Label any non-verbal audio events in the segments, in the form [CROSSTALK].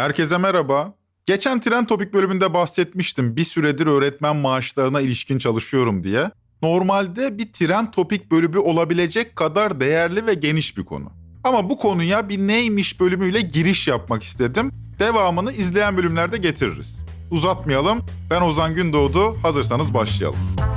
Herkese merhaba. Geçen Tren Topik bölümünde bahsetmiştim. Bir süredir öğretmen maaşlarına ilişkin çalışıyorum diye. Normalde bir Tren Topik bölümü olabilecek kadar değerli ve geniş bir konu. Ama bu konuya bir neymiş bölümüyle giriş yapmak istedim. Devamını izleyen bölümlerde getiririz. Uzatmayalım. Ben Ozan Gündoğdu. Hazırsanız başlayalım.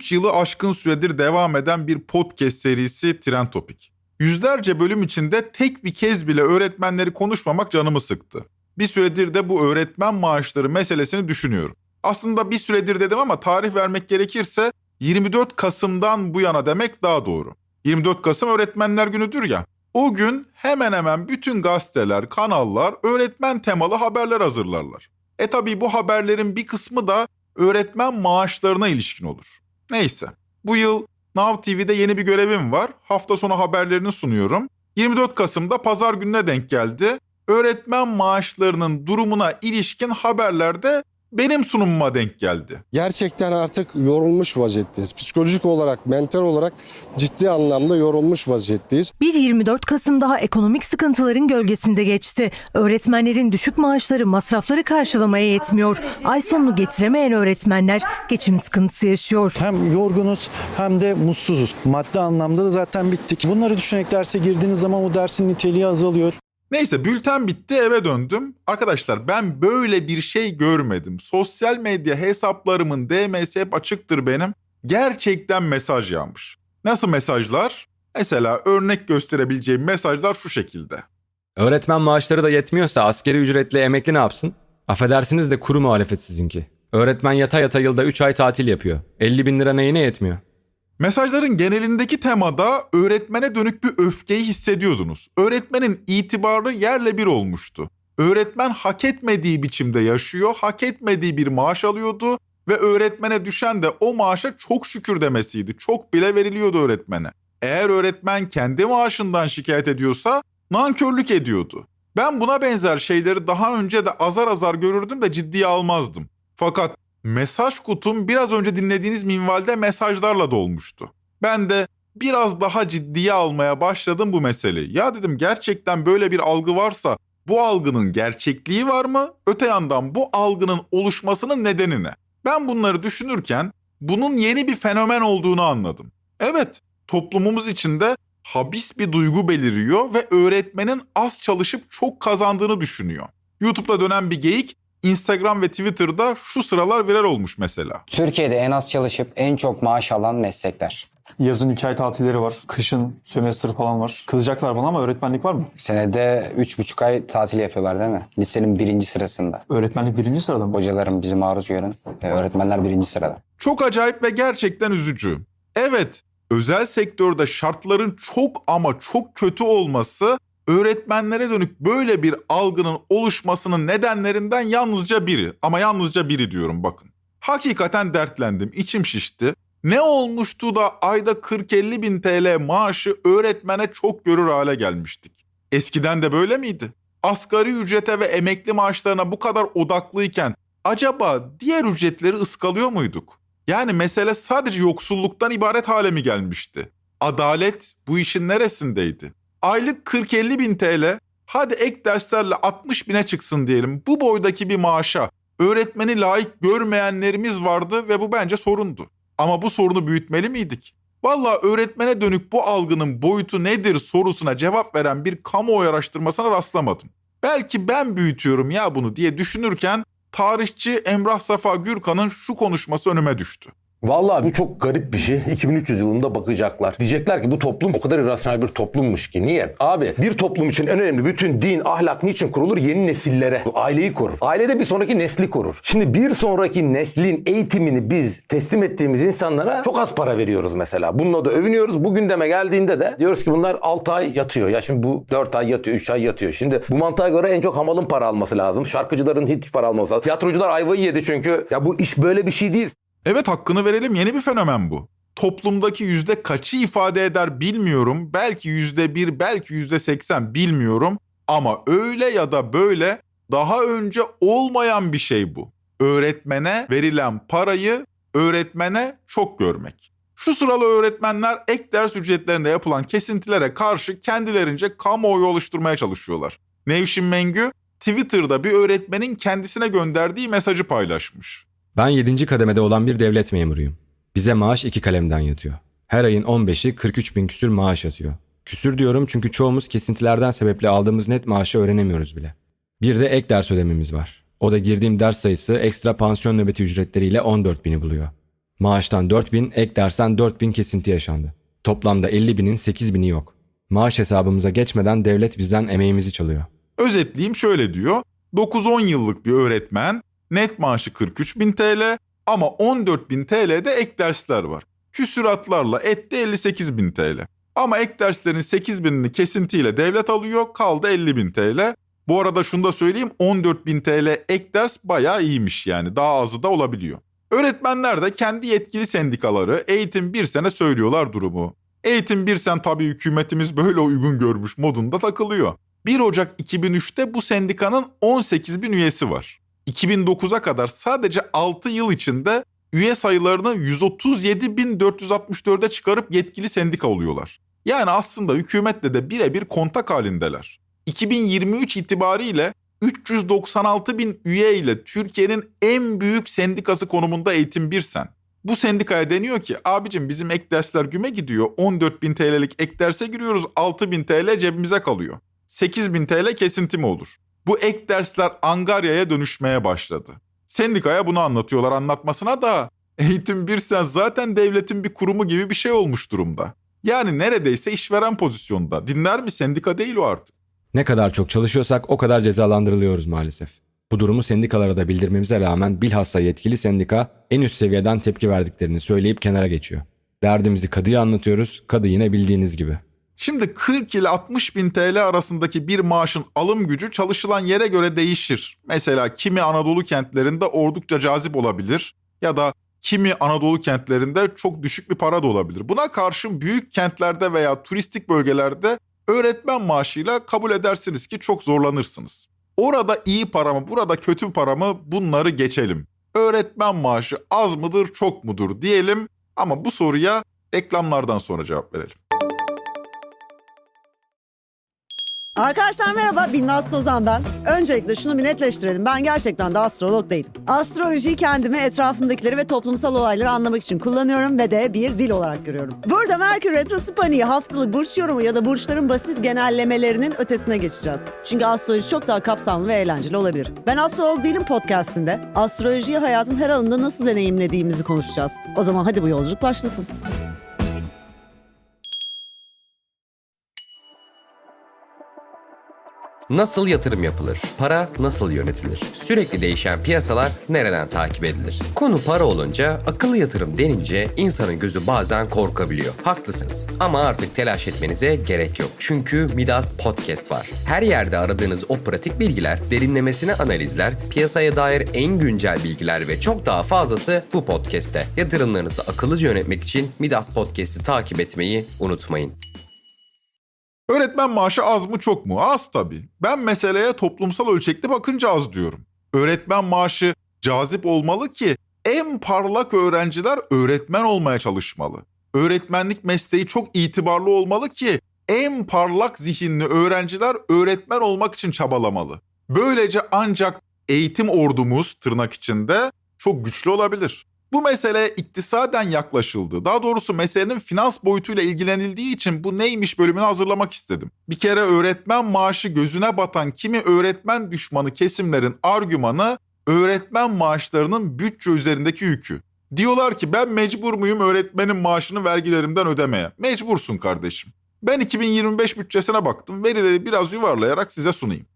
Üç yılı aşkın süredir devam eden bir podcast serisi Tren Topik. Yüzlerce bölüm içinde tek bir kez bile öğretmenleri konuşmamak canımı sıktı. Bir süredir de bu öğretmen maaşları meselesini düşünüyorum. Aslında bir süredir dedim ama tarih vermek gerekirse 24 Kasım'dan bu yana demek daha doğru. 24 Kasım Öğretmenler Günü'dür ya. O gün hemen hemen bütün gazeteler, kanallar öğretmen temalı haberler hazırlarlar. E tabii bu haberlerin bir kısmı da öğretmen maaşlarına ilişkin olur. Neyse. Bu yıl Now TV'de yeni bir görevim var. Hafta sonu haberlerini sunuyorum. 24 Kasım'da pazar gününe denk geldi. Öğretmen maaşlarının durumuna ilişkin haberlerde benim sunumuma denk geldi. Gerçekten artık yorulmuş vaziyetteyiz. Psikolojik olarak, mental olarak ciddi anlamda yorulmuş vaziyetteyiz. Bir 24 Kasım daha ekonomik sıkıntıların gölgesinde geçti. Öğretmenlerin düşük maaşları masrafları karşılamaya yetmiyor. Ay sonunu getiremeyen öğretmenler geçim sıkıntısı yaşıyor. Hem yorgunuz hem de mutsuzuz. Maddi anlamda da zaten bittik. Bunları düşünerek derse girdiğiniz zaman o dersin niteliği azalıyor. Neyse bülten bitti eve döndüm. Arkadaşlar ben böyle bir şey görmedim. Sosyal medya hesaplarımın DM'si hep açıktır benim. Gerçekten mesaj yağmış. Nasıl mesajlar? Mesela örnek gösterebileceğim mesajlar şu şekilde. Öğretmen maaşları da yetmiyorsa askeri ücretli emekli ne yapsın? Affedersiniz de kuru muhalefet sizinki. Öğretmen yata yata yılda 3 ay tatil yapıyor. 50 bin lira neyine yetmiyor? Mesajların genelindeki temada öğretmene dönük bir öfkeyi hissediyordunuz. Öğretmenin itibarı yerle bir olmuştu. Öğretmen hak etmediği biçimde yaşıyor, hak etmediği bir maaş alıyordu ve öğretmene düşen de o maaşa çok şükür demesiydi. Çok bile veriliyordu öğretmene. Eğer öğretmen kendi maaşından şikayet ediyorsa nankörlük ediyordu. Ben buna benzer şeyleri daha önce de azar azar görürdüm de ciddiye almazdım. Fakat mesaj kutum biraz önce dinlediğiniz minvalde mesajlarla dolmuştu. Ben de biraz daha ciddiye almaya başladım bu meseleyi. Ya dedim gerçekten böyle bir algı varsa bu algının gerçekliği var mı? Öte yandan bu algının oluşmasının nedeni ne? Ben bunları düşünürken bunun yeni bir fenomen olduğunu anladım. Evet, toplumumuz içinde habis bir duygu beliriyor ve öğretmenin az çalışıp çok kazandığını düşünüyor. YouTube'da dönen bir geyik Instagram ve Twitter'da şu sıralar viral olmuş mesela. Türkiye'de en az çalışıp en çok maaş alan meslekler. Yazın iki ay tatilleri var. Kışın sömestr falan var. Kızacaklar bana ama öğretmenlik var mı? Senede 3,5 ay tatil yapıyorlar değil mi? Lisenin birinci sırasında. Öğretmenlik birinci sırada mı? Hocaların bizi maruz görün. ve öğretmenler birinci sırada. Çok acayip ve gerçekten üzücü. Evet, özel sektörde şartların çok ama çok kötü olması öğretmenlere dönük böyle bir algının oluşmasının nedenlerinden yalnızca biri. Ama yalnızca biri diyorum bakın. Hakikaten dertlendim, içim şişti. Ne olmuştu da ayda 40-50 bin TL maaşı öğretmene çok görür hale gelmiştik. Eskiden de böyle miydi? Asgari ücrete ve emekli maaşlarına bu kadar odaklıyken acaba diğer ücretleri ıskalıyor muyduk? Yani mesele sadece yoksulluktan ibaret hale mi gelmişti? Adalet bu işin neresindeydi? Aylık 40-50 bin TL, hadi ek derslerle 60 bine çıksın diyelim. Bu boydaki bir maaşa öğretmeni layık görmeyenlerimiz vardı ve bu bence sorundu. Ama bu sorunu büyütmeli miydik? Valla öğretmene dönük bu algının boyutu nedir sorusuna cevap veren bir kamuoyu araştırmasına rastlamadım. Belki ben büyütüyorum ya bunu diye düşünürken tarihçi Emrah Safa Gürkan'ın şu konuşması önüme düştü. Vallahi bu çok garip bir şey. [LAUGHS] 2300 yılında bakacaklar. Diyecekler ki bu toplum o kadar irrasyonel bir toplummuş ki. Niye? Abi bir toplum için en önemli bütün din, ahlak niçin kurulur? Yeni nesillere. Aileyi korur. Ailede bir sonraki nesli korur. Şimdi bir sonraki neslin eğitimini biz teslim ettiğimiz insanlara çok az para veriyoruz mesela. Bununla da övünüyoruz. Bu gündeme geldiğinde de diyoruz ki bunlar 6 ay yatıyor. Ya şimdi bu 4 ay yatıyor, 3 ay yatıyor. Şimdi bu mantığa göre en çok hamalın para alması lazım. Şarkıcıların hiç para alması lazım. Tiyatrocular ayvayı yedi çünkü. Ya bu iş böyle bir şey değil. Evet hakkını verelim yeni bir fenomen bu. Toplumdaki yüzde kaçı ifade eder bilmiyorum. Belki yüzde bir, belki yüzde seksen bilmiyorum. Ama öyle ya da böyle daha önce olmayan bir şey bu. Öğretmene verilen parayı öğretmene çok görmek. Şu sıralı öğretmenler ek ders ücretlerinde yapılan kesintilere karşı kendilerince kamuoyu oluşturmaya çalışıyorlar. Nevşin Mengü Twitter'da bir öğretmenin kendisine gönderdiği mesajı paylaşmış. Ben 7. kademede olan bir devlet memuruyum. Bize maaş iki kalemden yatıyor. Her ayın 15'i 43 bin küsür maaş atıyor. Küsür diyorum çünkü çoğumuz kesintilerden sebeple aldığımız net maaşı öğrenemiyoruz bile. Bir de ek ders ödememiz var. O da girdiğim ders sayısı ekstra pansiyon nöbeti ücretleriyle 14 bini buluyor. Maaştan 4 bin, ek dersten 4 bin kesinti yaşandı. Toplamda 50 binin 8 bini yok. Maaş hesabımıza geçmeden devlet bizden emeğimizi çalıyor. Özetleyeyim şöyle diyor. 9-10 yıllık bir öğretmen net maaşı 43 bin TL ama 14 bin TL'de ek dersler var. Küsuratlarla etti 58 bin TL. Ama ek derslerin 8 binini kesintiyle devlet alıyor kaldı 50 bin TL. Bu arada şunu da söyleyeyim 14 bin TL ek ders bayağı iyiymiş yani daha azı da olabiliyor. Öğretmenler de kendi yetkili sendikaları eğitim bir sene söylüyorlar durumu. Eğitim bir sen tabii hükümetimiz böyle uygun görmüş modunda takılıyor. 1 Ocak 2003'te bu sendikanın 18 bin üyesi var. 2009'a kadar sadece 6 yıl içinde üye sayılarını 137.464'e çıkarıp yetkili sendika oluyorlar. Yani aslında hükümetle de birebir kontak halindeler. 2023 itibariyle 396 bin üye ile Türkiye'nin en büyük sendikası konumunda Eğitim Birsen. Bu sendikaya deniyor ki abicim bizim ek dersler güme gidiyor 14 bin TL'lik ek derse giriyoruz 6 bin TL cebimize kalıyor. 8 bin TL kesinti mi olur? Bu ek dersler angaryaya dönüşmeye başladı. Sendikaya bunu anlatıyorlar anlatmasına da Eğitim Birsen zaten devletin bir kurumu gibi bir şey olmuş durumda. Yani neredeyse işveren pozisyonda. Dinler mi sendika değil o artık. Ne kadar çok çalışıyorsak o kadar cezalandırılıyoruz maalesef. Bu durumu sendikalara da bildirmemize rağmen bilhassa yetkili sendika en üst seviyeden tepki verdiklerini söyleyip kenara geçiyor. Derdimizi kadıya anlatıyoruz, kadı yine bildiğiniz gibi. Şimdi 40 ile 60 bin TL arasındaki bir maaşın alım gücü çalışılan yere göre değişir. Mesela kimi Anadolu kentlerinde oldukça cazip olabilir ya da kimi Anadolu kentlerinde çok düşük bir para da olabilir. Buna karşın büyük kentlerde veya turistik bölgelerde öğretmen maaşıyla kabul edersiniz ki çok zorlanırsınız. Orada iyi para mı, burada kötü para mı bunları geçelim. Öğretmen maaşı az mıdır, çok mudur diyelim ama bu soruya reklamlardan sonra cevap verelim. Arkadaşlar merhaba, Binnaz Tozan ben. Öncelikle şunu bir netleştirelim. Ben gerçekten de astrolog değilim. Astrolojiyi kendimi, etrafımdakileri ve toplumsal olayları anlamak için kullanıyorum ve de bir dil olarak görüyorum. Burada Merkür Retrosu paniği, haftalık burç yorumu ya da burçların basit genellemelerinin ötesine geçeceğiz. Çünkü astroloji çok daha kapsamlı ve eğlenceli olabilir. Ben Astrolog Değilim podcastinde astrolojiyi hayatın her alanında nasıl deneyimlediğimizi konuşacağız. O zaman hadi bu yolculuk başlasın. Nasıl yatırım yapılır? Para nasıl yönetilir? Sürekli değişen piyasalar nereden takip edilir? Konu para olunca, akıllı yatırım denince insanın gözü bazen korkabiliyor. Haklısınız. Ama artık telaş etmenize gerek yok. Çünkü Midas Podcast var. Her yerde aradığınız o pratik bilgiler, derinlemesine analizler, piyasaya dair en güncel bilgiler ve çok daha fazlası bu podcast'te. Yatırımlarınızı akıllıca yönetmek için Midas Podcast'i takip etmeyi unutmayın. Öğretmen maaşı az mı çok mu? Az tabii. Ben meseleye toplumsal ölçekli bakınca az diyorum. Öğretmen maaşı cazip olmalı ki en parlak öğrenciler öğretmen olmaya çalışmalı. Öğretmenlik mesleği çok itibarlı olmalı ki en parlak zihinli öğrenciler öğretmen olmak için çabalamalı. Böylece ancak eğitim ordumuz tırnak içinde çok güçlü olabilir. Bu meseleye iktisaden yaklaşıldı. Daha doğrusu meselenin finans boyutuyla ilgilenildiği için bu neymiş bölümünü hazırlamak istedim. Bir kere öğretmen maaşı gözüne batan kimi öğretmen düşmanı kesimlerin argümanı öğretmen maaşlarının bütçe üzerindeki yükü. Diyorlar ki ben mecbur muyum öğretmenin maaşını vergilerimden ödemeye? Mecbursun kardeşim. Ben 2025 bütçesine baktım. Verileri biraz yuvarlayarak size sunayım.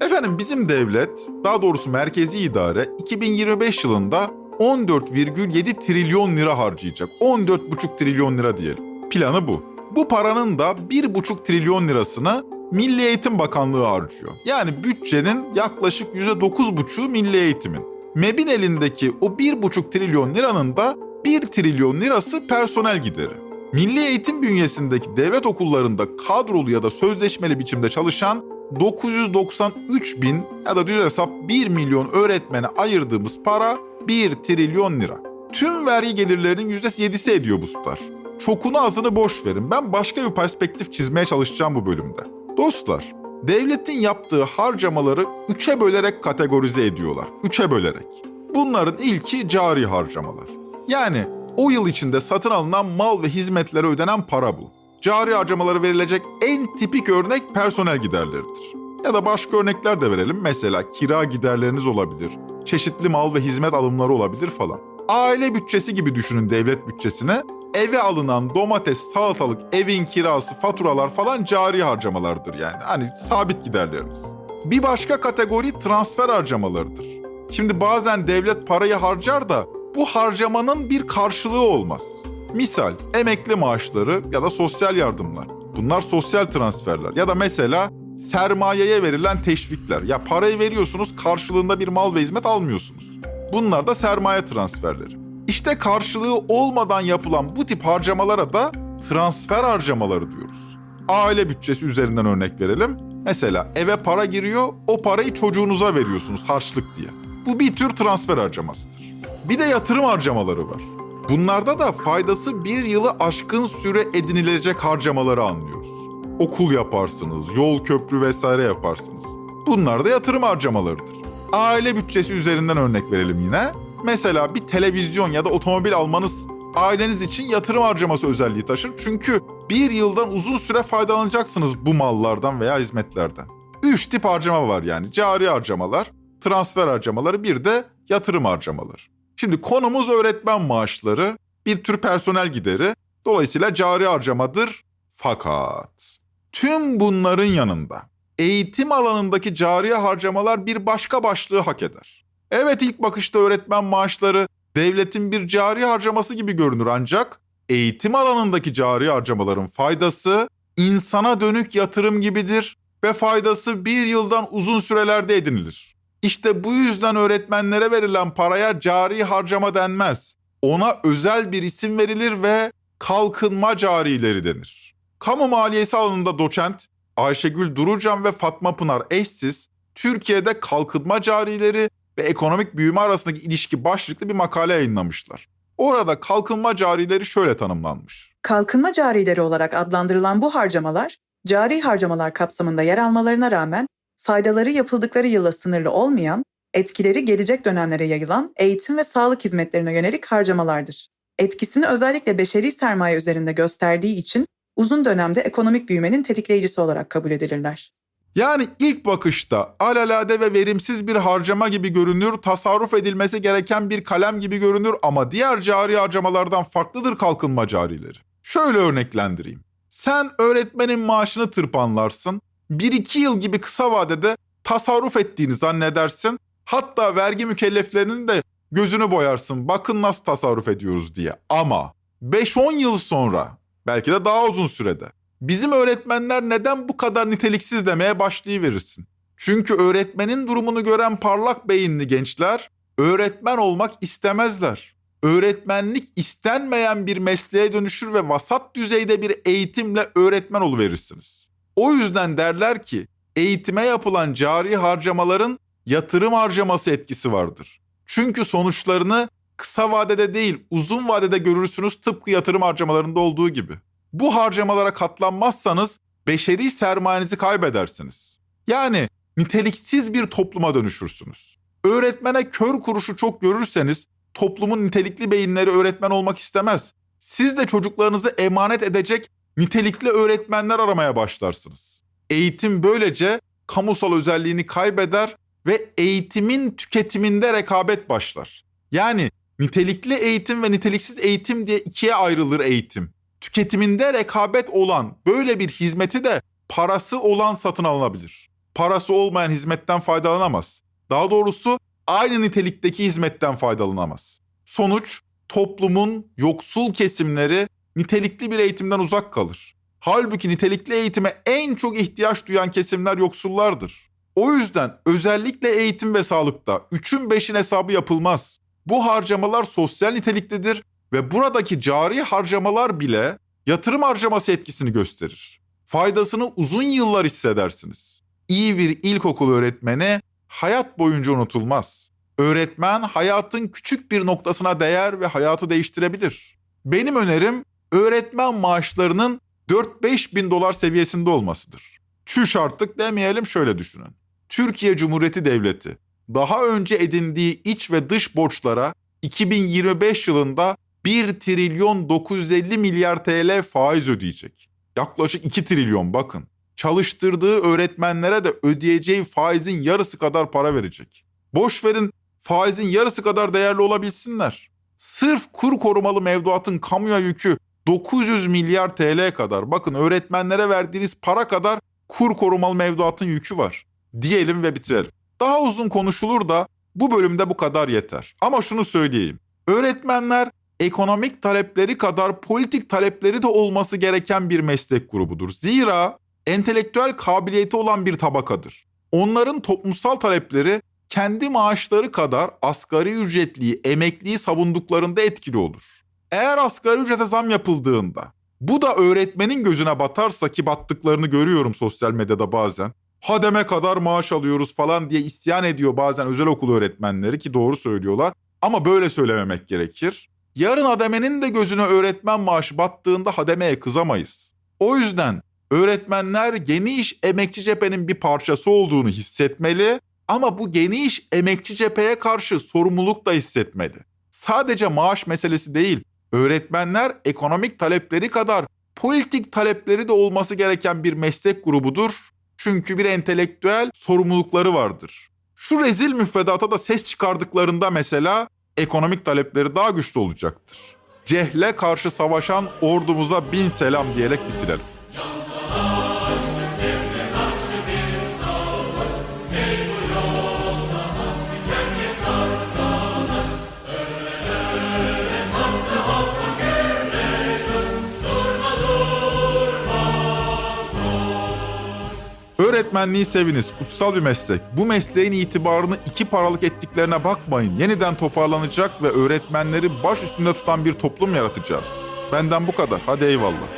Efendim bizim devlet, daha doğrusu merkezi idare 2025 yılında 14,7 trilyon lira harcayacak. 14,5 trilyon lira diyelim. Planı bu. Bu paranın da 1,5 trilyon lirasını Milli Eğitim Bakanlığı harcıyor. Yani bütçenin yaklaşık %9,5'u milli eğitimin. MEB'in elindeki o 1,5 trilyon liranın da 1 trilyon lirası personel gideri. Milli eğitim bünyesindeki devlet okullarında kadrolu ya da sözleşmeli biçimde çalışan 993 bin ya da düz hesap 1 milyon öğretmene ayırdığımız para 1 trilyon lira. Tüm vergi gelirlerinin %7'si ediyor bu tutar. Çokunu azını boş verin. Ben başka bir perspektif çizmeye çalışacağım bu bölümde. Dostlar, devletin yaptığı harcamaları üçe bölerek kategorize ediyorlar. Üçe bölerek. Bunların ilki cari harcamalar. Yani o yıl içinde satın alınan mal ve hizmetlere ödenen para bu. Cari harcamaları verilecek en tipik örnek personel giderleridir. Ya da başka örnekler de verelim. Mesela kira giderleriniz olabilir. Çeşitli mal ve hizmet alımları olabilir falan. Aile bütçesi gibi düşünün devlet bütçesine. Eve alınan domates, salatalık, evin kirası, faturalar falan cari harcamalardır yani. Hani sabit giderleriniz. Bir başka kategori transfer harcamalarıdır. Şimdi bazen devlet parayı harcar da bu harcamanın bir karşılığı olmaz. Misal emekli maaşları ya da sosyal yardımlar. Bunlar sosyal transferler ya da mesela sermayeye verilen teşvikler. Ya parayı veriyorsunuz karşılığında bir mal ve hizmet almıyorsunuz. Bunlar da sermaye transferleri. İşte karşılığı olmadan yapılan bu tip harcamalara da transfer harcamaları diyoruz. Aile bütçesi üzerinden örnek verelim. Mesela eve para giriyor, o parayı çocuğunuza veriyorsunuz harçlık diye. Bu bir tür transfer harcamasıdır. Bir de yatırım harcamaları var. Bunlarda da faydası bir yılı aşkın süre edinilecek harcamaları anlıyoruz. Okul yaparsınız, yol, köprü vesaire yaparsınız. Bunlar da yatırım harcamalarıdır. Aile bütçesi üzerinden örnek verelim yine. Mesela bir televizyon ya da otomobil almanız aileniz için yatırım harcaması özelliği taşır. Çünkü bir yıldan uzun süre faydalanacaksınız bu mallardan veya hizmetlerden. Üç tip harcama var yani. Cari harcamalar, transfer harcamaları bir de yatırım harcamaları. Şimdi konumuz öğretmen maaşları, bir tür personel gideri. Dolayısıyla cari harcamadır. Fakat tüm bunların yanında eğitim alanındaki cari harcamalar bir başka başlığı hak eder. Evet ilk bakışta öğretmen maaşları devletin bir cari harcaması gibi görünür ancak eğitim alanındaki cari harcamaların faydası insana dönük yatırım gibidir ve faydası bir yıldan uzun sürelerde edinilir. İşte bu yüzden öğretmenlere verilen paraya cari harcama denmez. Ona özel bir isim verilir ve kalkınma carileri denir. Kamu maliyesi alanında doçent Ayşegül Durucan ve Fatma Pınar eşsiz Türkiye'de kalkınma carileri ve ekonomik büyüme arasındaki ilişki başlıklı bir makale yayınlamışlar. Orada kalkınma carileri şöyle tanımlanmış. Kalkınma carileri olarak adlandırılan bu harcamalar, cari harcamalar kapsamında yer almalarına rağmen faydaları yapıldıkları yıla sınırlı olmayan, etkileri gelecek dönemlere yayılan eğitim ve sağlık hizmetlerine yönelik harcamalardır. Etkisini özellikle beşeri sermaye üzerinde gösterdiği için uzun dönemde ekonomik büyümenin tetikleyicisi olarak kabul edilirler. Yani ilk bakışta alalade ve verimsiz bir harcama gibi görünür, tasarruf edilmesi gereken bir kalem gibi görünür ama diğer cari harcamalardan farklıdır kalkınma carileri. Şöyle örneklendireyim. Sen öğretmenin maaşını tırpanlarsın, 1-2 yıl gibi kısa vadede tasarruf ettiğini zannedersin, hatta vergi mükelleflerinin de gözünü boyarsın bakın nasıl tasarruf ediyoruz diye. Ama 5-10 yıl sonra belki de daha uzun sürede bizim öğretmenler neden bu kadar niteliksiz demeye başlayıverirsin. Çünkü öğretmenin durumunu gören parlak beyinli gençler öğretmen olmak istemezler. Öğretmenlik istenmeyen bir mesleğe dönüşür ve vasat düzeyde bir eğitimle öğretmen oluverirsiniz. O yüzden derler ki eğitime yapılan cari harcamaların yatırım harcaması etkisi vardır. Çünkü sonuçlarını kısa vadede değil uzun vadede görürsünüz tıpkı yatırım harcamalarında olduğu gibi. Bu harcamalara katlanmazsanız beşeri sermayenizi kaybedersiniz. Yani niteliksiz bir topluma dönüşürsünüz. Öğretmene kör kuruşu çok görürseniz toplumun nitelikli beyinleri öğretmen olmak istemez. Siz de çocuklarınızı emanet edecek nitelikli öğretmenler aramaya başlarsınız. Eğitim böylece kamusal özelliğini kaybeder ve eğitimin tüketiminde rekabet başlar. Yani nitelikli eğitim ve niteliksiz eğitim diye ikiye ayrılır eğitim. Tüketiminde rekabet olan böyle bir hizmeti de parası olan satın alınabilir. Parası olmayan hizmetten faydalanamaz. Daha doğrusu aynı nitelikteki hizmetten faydalanamaz. Sonuç toplumun yoksul kesimleri nitelikli bir eğitimden uzak kalır. Halbuki nitelikli eğitime en çok ihtiyaç duyan kesimler yoksullardır. O yüzden özellikle eğitim ve sağlıkta üçün beşin hesabı yapılmaz. Bu harcamalar sosyal niteliklidir ve buradaki cari harcamalar bile yatırım harcaması etkisini gösterir. Faydasını uzun yıllar hissedersiniz. İyi bir ilkokul öğretmeni hayat boyunca unutulmaz. öğretmen hayatın küçük bir noktasına değer ve hayatı değiştirebilir. Benim önerim öğretmen maaşlarının 4-5 bin dolar seviyesinde olmasıdır. Çüş artık demeyelim şöyle düşünün. Türkiye Cumhuriyeti Devleti daha önce edindiği iç ve dış borçlara 2025 yılında 1 trilyon 950 milyar TL faiz ödeyecek. Yaklaşık 2 trilyon bakın. Çalıştırdığı öğretmenlere de ödeyeceği faizin yarısı kadar para verecek. Boş verin faizin yarısı kadar değerli olabilsinler. Sırf kur korumalı mevduatın kamuya yükü 900 milyar TL kadar. Bakın öğretmenlere verdiğiniz para kadar kur korumalı mevduatın yükü var. Diyelim ve bitirelim. Daha uzun konuşulur da bu bölümde bu kadar yeter. Ama şunu söyleyeyim. Öğretmenler ekonomik talepleri kadar politik talepleri de olması gereken bir meslek grubudur. Zira entelektüel kabiliyeti olan bir tabakadır. Onların toplumsal talepleri kendi maaşları kadar asgari ücretliyi, emekliyi savunduklarında etkili olur. Eğer asgari ücrete zam yapıldığında bu da öğretmenin gözüne batarsa ki battıklarını görüyorum sosyal medyada bazen. Hademe kadar maaş alıyoruz falan diye isyan ediyor bazen özel okul öğretmenleri ki doğru söylüyorlar. Ama böyle söylememek gerekir. Yarın hademenin de gözüne öğretmen maaşı battığında hademeye kızamayız. O yüzden öğretmenler geniş emekçi cephenin bir parçası olduğunu hissetmeli ama bu geniş emekçi cepheye karşı sorumluluk da hissetmeli. Sadece maaş meselesi değil, öğretmenler ekonomik talepleri kadar politik talepleri de olması gereken bir meslek grubudur. Çünkü bir entelektüel sorumlulukları vardır. Şu rezil müfredata da ses çıkardıklarında mesela ekonomik talepleri daha güçlü olacaktır. Cehle karşı savaşan ordumuza bin selam diyerek bitirelim. Öğretmenliği seviniz, kutsal bir meslek. Bu mesleğin itibarını iki paralık ettiklerine bakmayın. Yeniden toparlanacak ve öğretmenleri baş üstünde tutan bir toplum yaratacağız. Benden bu kadar. Hadi eyvallah.